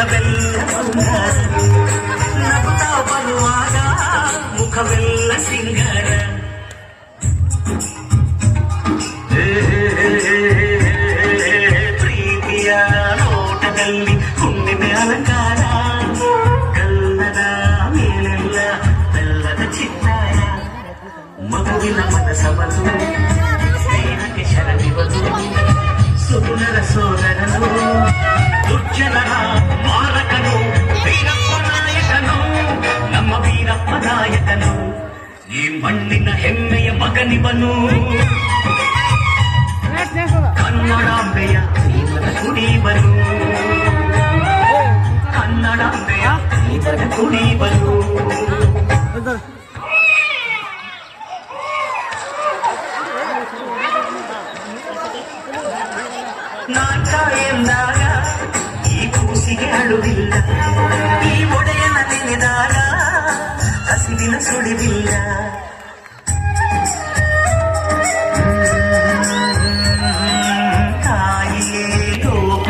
ಒಲವೆಲ್ಲ ಬಂಗಾರ ನಗುತ್ತಾ ಬರುವಾಗ ಮುಖವೆಲ್ಲ ಸಿಂಗಾರ ಏ, ಪ್ರೀತಿಯ ನೋಟದಲ್ಲಿ ಹುಣ್ಣಿಮೆ ಅಲಂಕಾರ ಕಲ್ಲದ ಮೇಲೆಲ್ಲ ಬೆಲ್ಲದ ಚಿತ್ತಾರ ಮಗುವಿನ ಮನಸವನು ಸ್ನೇಹಕ್ಕೆ ಶರಣಿವನು ಸುಗುಣರ ಸೋದರನು ಮಣ್ಣಿನ ಹೆಮ್ಮೆಯ ಮಗನಿವನು. ಕನ್ನಡಾಂಬೆಯ ಕುಡಿಬರು ಕನ್ನಡಾಂಬೆಯ ಕುಡಿಬರು ನಾಟ ಎಂದಾಗ ಈ ಕೂಸಿಗೆ ಅಳುವಿಲ್ಲ, ಈ ಒಡೆಯನ ನೆನೆದಾಗ ಹಸಿವಿನ ಸುಳಿವಿಲ್ಲ.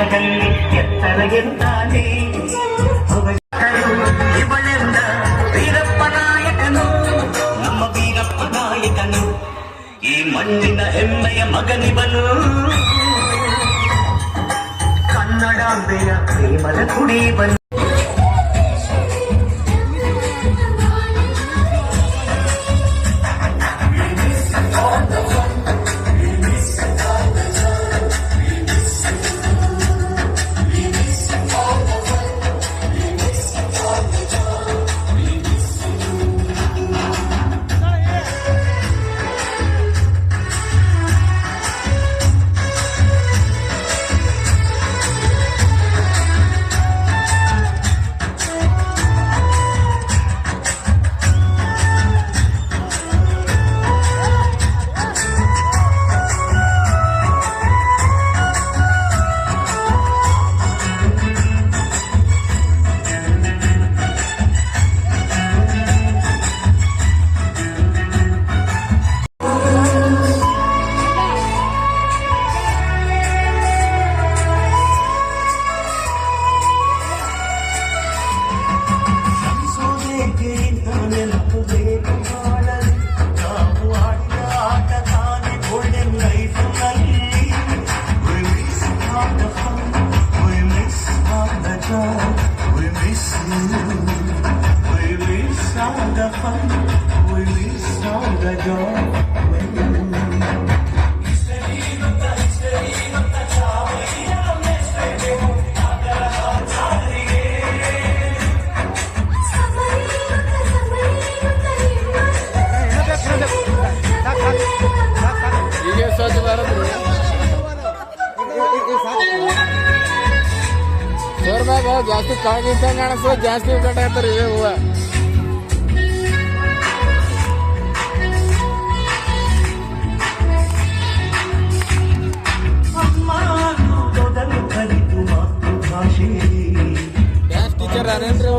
ಲೋಕದಲ್ಲಿ ಎತ್ತರ ಎಂದಾನೆ ಇವಳೆಂದ ವೀರಪ್ಪ ನಾಯಕನು ನಮ್ಮ ವೀರಪ್ಪ ನಾಯಕನು ಈ ಮಣ್ಣಿನ ಹೆಮ್ಮೆಯ ಮಗನಿವನು ಕನ್ನಡಾಂಬೆಯ ಪ್ರೇಮದ ಕುಡಿ ಮ್ಯಾಗ ಜಾಸ್ತಿ ಕಾಗಿಂತ ಕಾಣಿಸ್ತದ ಜಾಸ್ತಿ ಕಟ್ಟಾಗ್ತಾರ ಇವೇ ಹೂವ. Dance teacher ಅದೇನ್ರಿ